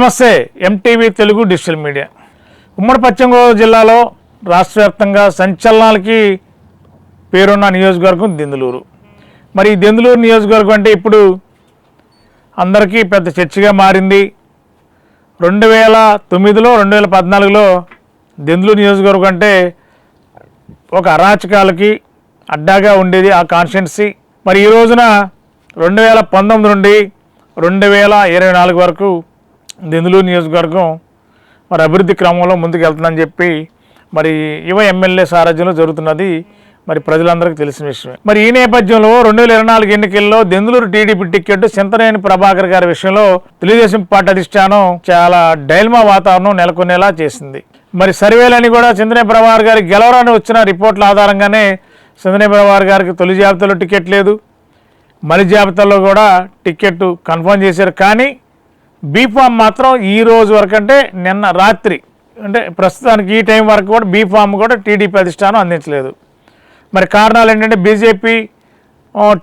నమస్తే MTV Telugu digital media. ఉమ్మడి పశ్చిమ గోదావరి జిల్లాలో రాష్ట్ర వ్యాప్తంగా సంచలనాలకి పేరున్న నియోజకవర్గం దెందులూరు. మరి ఈ దెందులూరు నియోజకవర్గం అంటే ఇప్పుడు అందరికీ పెద్ద చర్చగా మారింది. రెండు వేల తొమ్మిదిలో రెండు వేల పద్నాలుగులో దెందులూరు నియోజకవర్గం అంటే ఒక అరాచకాలకి అడ్డాగా ఉండేది ఆ కాన్స్టిట్యున్సీ. మరి ఈ రోజున రెండు వేల పంతొమ్మిది నుండి రెండు వేల ఇరవై నాలుగు వరకు దెందులూరు నియోజకవర్గం మరి అభివృద్ధి క్రమంలో ముందుకు వెళ్తుందని చెప్పి మరి యువ ఎమ్మెల్యే సారథ్యంలో జరుగుతున్నది మరి ప్రజలందరికీ తెలిసిన విషయమే. మరి ఈ నేపథ్యంలో రెండు వేల ఇరవై నాలుగు ఎన్నికల్లో దెందులూరు టీడీపీ టికెట్ చింతనేని ప్రభాకర్ గారి విషయంలో తెలుగుదేశం పార్టీ అధిష్టానం చాలా డైల్మా వాతావరణం నెలకొనేలా చేసింది. మరి సర్వేలని కూడా చింతనే ప్రభాకర్ గారి గెలవరాని వచ్చిన రిపోర్ట్ల ఆధారంగానే చింతనే ప్రభాకర్ గారికి తొలి జాబితాలో టికెట్ లేదు. మలి జాబితాలో కూడా టికెట్ కన్ఫర్మ్ చేశారు. కానీ బీఫామ్ మాత్రం ఈ రోజు వరకు అంటే నిన్న రాత్రి అంటే ప్రస్తుతానికి ఈ టైం వరకు కూడా బీఫామ్ కూడా టీడీపీ అధిష్టానం అందించలేదు. మరి కారణాలు ఏంటంటే బీజేపీ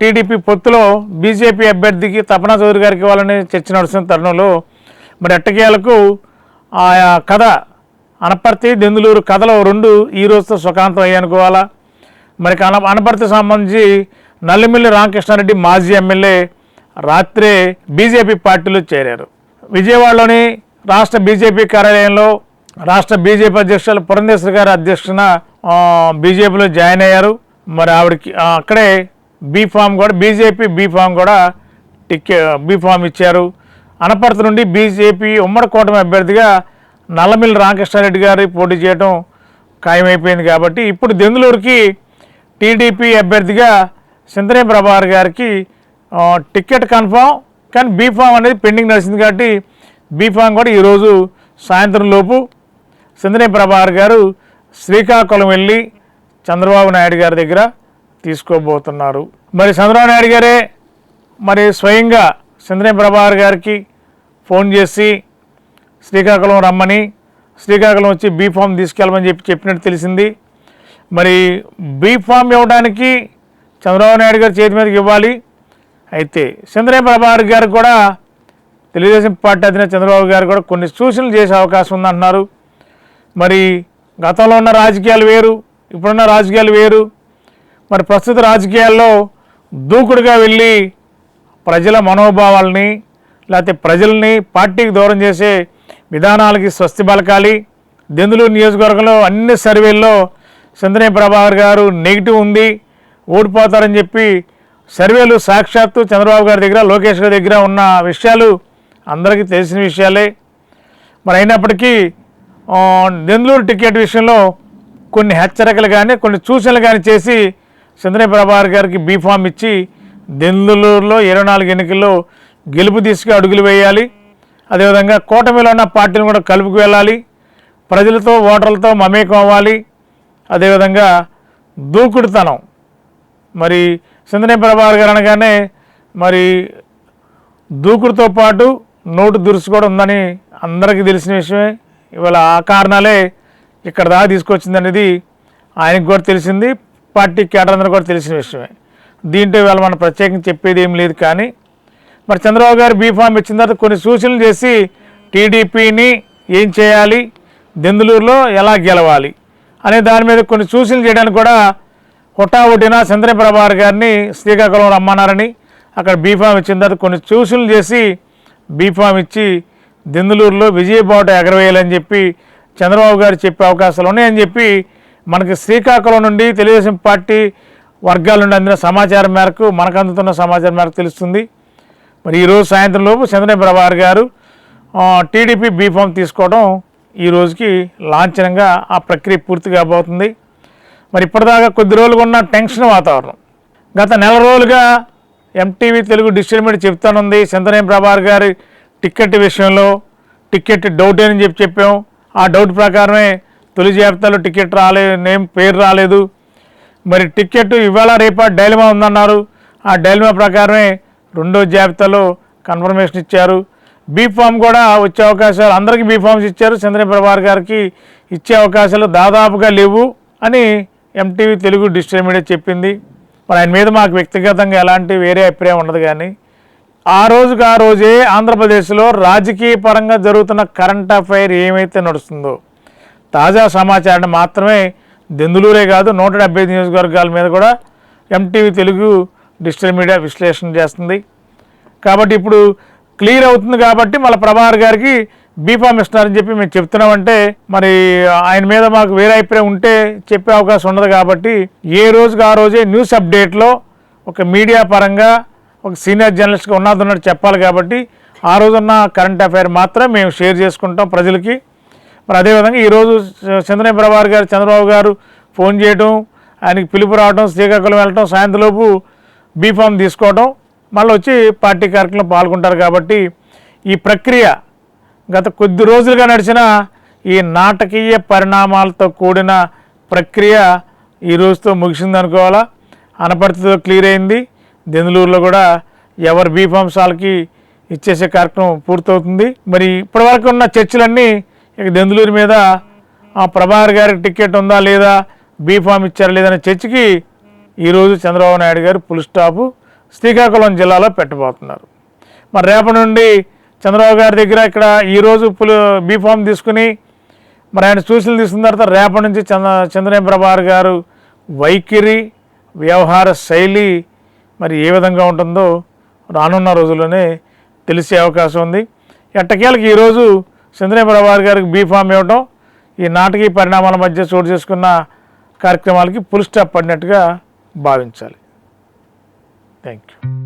టీడీపీ పొత్తులో బీజేపీ అభ్యర్థికి తపనా చౌదరి గారికి ఇవ్వాలని చర్చ నడుస్తున్న తరుణంలో మరి ఎట్టకేలకు ఆయా కథ అనపర్తి దెందులూరు కథలో రెండు ఈ రోజుతో సుఖాంతం అయ్యనుకోవాలా మరి అన అనపర్తి సంబంధించి నల్లిమిల్లి రామకృష్ణారెడ్డి మాజీ ఎమ్మెల్యే రాత్రే బీజేపీ పార్టీలో చేరారు. విజయవాడలోని రాష్ట్ర బీజేపీ కార్యాలయంలో రాష్ట్ర బీజేపీ అధ్యక్షులు పురంధేశ్వరి గారి అధ్యక్షున బీజేపీలో జాయిన్ అయ్యారు. మరి ఆవిడకి అక్కడే బీఫామ్ కూడా బీజేపీ బీ ఫామ్ కూడా టిక్కె బీఫామ్ ఇచ్చారు. అనపర్తి నుండి బీజేపీ ఉమ్మడి కూటమి అభ్యర్థిగా నల్లమిల్లి రామకృష్ణారెడ్డి గారి పోటీ చేయడం ఖాయమైపోయింది కాబట్టి ఇప్పుడు దెందులూరుకి టీడీపీ అభ్యర్థిగా సింతనే ప్రభాకర్ గారికి టికెట్ కన్ఫామ్ కానీ బీఫామ్ అనేది పెండింగ్ నడిచింది కాబట్టి బీఫామ్ కూడా ఈరోజు సాయంత్రం లోపు సింతనే ప్రభాకర్ గారు శ్రీకాకుళం వెళ్ళి చంద్రబాబు నాయుడు గారి దగ్గర తీసుకోబోతున్నారు. మరి చంద్రబాబు నాయుడు గారే మరి స్వయంగా సింతనే ప్రభాకర్ గారికి ఫోన్ చేసి శ్రీకాకుళం రమ్మని శ్రీకాకుళం వచ్చి బీ ఫామ్ తీసుకెళ్ళమని చెప్పి చెప్పినట్టు తెలిసింది. మరి బీ ఫామ్ ఇవ్వడానికి చంద్రబాబు నాయుడు గారి చేతి మీదకి ఇవ్వాలి. అయితే చంద్రయ్య ప్రభాకర్ గారు కూడా తెలుగుదేశం పార్టీ అధినేత చంద్రబాబు గారు కూడా కొన్ని సూచనలు చేసే అవకాశం ఉందంటున్నారు మరి గతంలో ఉన్న రాజకీయాలు వేరు ఇప్పుడున్న రాజకీయాలు వేరు. మరి ప్రస్తుత రాజకీయాల్లో దూకుడుగా వెళ్ళి ప్రజల మనోభావాల్ని లేకపోతే ప్రజల్ని పార్టీకి దూరం చేసే విధానాలకి స్వస్తి పలకాలి. దెందులూరు నియోజకవర్గంలో అన్ని సర్వేల్లో చంద్రనే ప్రభాకర్ గారు నెగిటివ్ ఉంది ఓడిపోతారని చెప్పి సర్వేలు సాక్షాత్తు చంద్రబాబు గారి దగ్గర లోకేష్ గారి దగ్గర ఉన్న విషయాలు అందరికీ తెలిసిన విషయాలే. మరి అయినప్పటికీ ఆ, టికెట్ విషయంలో కొన్ని హెచ్చరికలు కానీ కొన్ని సూచనలు కానీ చేసి చంద్రయ్య ప్రభాకర్ గారికి బీఫామ్ ఇచ్చి దెందులూరులో ఇరవై నాలుగు ఎన్నికల్లో గెలుపు తీసుకు అడుగులు వేయాలి. అదేవిధంగా కూటమిలో ఉన్న పార్టీలు కూడా కలుపుకు వెళ్ళాలి. ప్రజలతో ఓటర్లతో మమేకం అవ్వాలి. అదేవిధంగా దూకుడుతనం. మరి సింధనే ప్రభాకర్ గారు అనగానే మరి దూకుడుతో పాటు నోటు దురుసు కూడా ఉందని అందరికీ తెలిసిన విషయమే. ఇవాళ ఆ కారణాలే ఇక్కడ దాకా తీసుకొచ్చింది అనేది ఆయనకు కూడా తెలిసింది పార్టీ కేటర్ కూడా తెలిసిన విషయమే. దీంట్లో ఇవాళ మనం ప్రత్యేకంగా చెప్పేది ఏం లేదు కానీ మరి చంద్రబాబు గారు బీఫామ్ ఇచ్చిన తర్వాత కొన్ని సూచనలు చేసి టీడీపీని ఏం చేయాలి దెందులూరులో ఎలా గెలవాలి అనే దాని మీద కొన్ని సూచనలు చేయడానికి కూడా హుటాహుటిన చంద్ర ప్రభాకర్ గారిని శ్రీకాకుళం రమ్మన్నారని అక్కడ బీఫామ్ ఇచ్చిన తర్వాత కొన్ని చూసులు చేసి బీఫామ్ ఇచ్చి దెందులూరులో విజయబాట ఎగరవేయాలని చెప్పి చంద్రబాబు గారు చెప్పే అవకాశాలు ఉన్నాయని చెప్పి మనకి శ్రీకాకుళం నుండి తెలుగుదేశం పార్టీ వర్గాల నుండి అందిన సమాచారం మేరకు మనకు అందుతున్న సమాచారం మేరకు తెలుస్తుంది. మరి ఈరోజు సాయంత్రం లోపు చంద్రబాబు గారు టీడీపీ బీఫామ్ తీసుకోవడం ఈ రోజుకి లాంఛనంగా ఆ ప్రక్రియ పూర్తి కాబోతుంది. మరి ఇప్పటిదాకా కొద్ది రోజులుగా ఉన్న టెన్షన్ వాతావరణం. గత నెల రోజులుగా ఎంటీవీ తెలుగు డిస్ట్రిబ్యూటర్ చెప్తానుంది చంద్రనేం ప్రభార్ గారి టిక్కెట్ విషయంలో టిక్కెట్ డౌట్ అని చెప్పి చెప్పాం. ఆ డౌట్ ప్రకారమే తొలి జాబితాలో టికెట్ రాలేదు నేమ్ పేరు రాలేదు. మరి టికెట్ ఇవాళ రేపా డైలమా ఉందన్నారు. ఆ డైలమా ప్రకారమే రెండో జాబితాలో కన్ఫర్మేషన్ ఇచ్చారు. బీ ఫామ్ కూడా వచ్చే అవకాశాలు అందరికీ బీ ఫామ్స్ ఇచ్చారు. చంద్ర గారికి ఇచ్చే అవకాశాలు దాదాపుగా లేవు అని ఎంటీవీ తెలుగు డిజిటల్ మీడియా చెప్పింది. మరి ఆయన మీద మాకు వ్యక్తిగతంగా ఎలాంటి వేరే అభిప్రాయం ఉండదు కానీ ఆ రోజుకి ఆ రోజే ఆంధ్రప్రదేశ్లో రాజకీయ పరంగా జరుగుతున్న కరెంట్ అఫైర్ ఏమైతే నడుస్తుందో తాజా సమాచారాన్ని మాత్రమే దెందులూరే కాదు నూట డెబ్బై ఐదు నియోజకవర్గాల మీద కూడా ఎంటీవీ తెలుగు డిజిటల్ మీడియా విశ్లేషణ చేస్తుంది. కాబట్టి ఇప్పుడు క్లియర్ అవుతుంది కాబట్టి మళ్ళీ ప్రభాకర్ గారికి బీఫామ్ ఇస్తున్నారని చెప్పి మేము చెప్తున్నామంటే మరి ఆయన మీద మాకు వేరే అభిప్రాయం ఉంటే చెప్పే అవకాశం ఉండదు కాబట్టి ఏ రోజుకి ఆ రోజే న్యూస్ అప్డేట్లో ఒక మీడియా పరంగా ఒక సీనియర్ జర్నలిస్ట్గా ఉన్నది ఉన్నట్టు చెప్పాలి కాబట్టి ఆ రోజున్న కరెంట్ అఫైర్ మాత్రం మేము షేర్ చేసుకుంటాం ప్రజలకి. మరి అదేవిధంగా ఈరోజు చంద్రయ్య ప్రభాకర్ గారు చంద్రబాబు గారు ఫోన్ చేయడం ఆయనకి పిలుపు రావడం శ్రీకాకుళం వెళ్ళటం సాయంత్రంలోపు బీఫామ్ తీసుకోవడం మళ్ళీ వచ్చి పార్టీ కార్యక్రమంలో పాల్గొంటారు కాబట్టి ఈ ప్రక్రియ గత కొద్ది రోజులుగా నడిచిన ఈ నాటకీయ పరిణామాలతో కూడిన ప్రక్రియ ఈ రోజుతో ముగిసింది అనుకోవాలా? అనపర్తితో క్లియర్ అయింది. దెందులూరులో కూడా ఎవరి బీఫామ్స్ ఇచ్చేసే కార్యక్రమం పూర్తవుతుంది. మరి ఇప్పటివరకు ఉన్న చర్చలన్నీ ఇక దెందులూరు మీద ఆ ప్రభాకర్ గారికి టికెట్ ఉందా లేదా బీఫామ్ ఇచ్చారా లేదనే చర్చకి ఈరోజు చంద్రబాబు నాయుడు గారు పుల్ స్టాపు శ్రీకాకుళం జిల్లాలో పెట్టబోతున్నారు. మరి రేపటి నుండి చంద్రబాబు గారి దగ్గర ఇక్కడ ఈరోజు పులు బీఫామ్ తీసుకుని మరి ఆయన సూచనలు తీసుకున్న తర్వాత రేపటి నుంచి చంద్ర చంద్రబాబు ప్రభాకర్ గారు వైఖరి వ్యవహార శైలి మరి ఏ విధంగా ఉంటుందో రానున్న రోజుల్లోనే తెలిసే అవకాశం ఉంది. ఎట్టకేలకు ఈరోజు చంద్రబాబు ప్రభాకర్ గారికి బీఫామ్ ఇవ్వటం ఈ నాటకీయ పరిణామాల మధ్య చోటు చేసుకున్న కార్యక్రమాలకి ఫుల్ స్టాప్ పడినట్టుగా భావించాలి. Thank you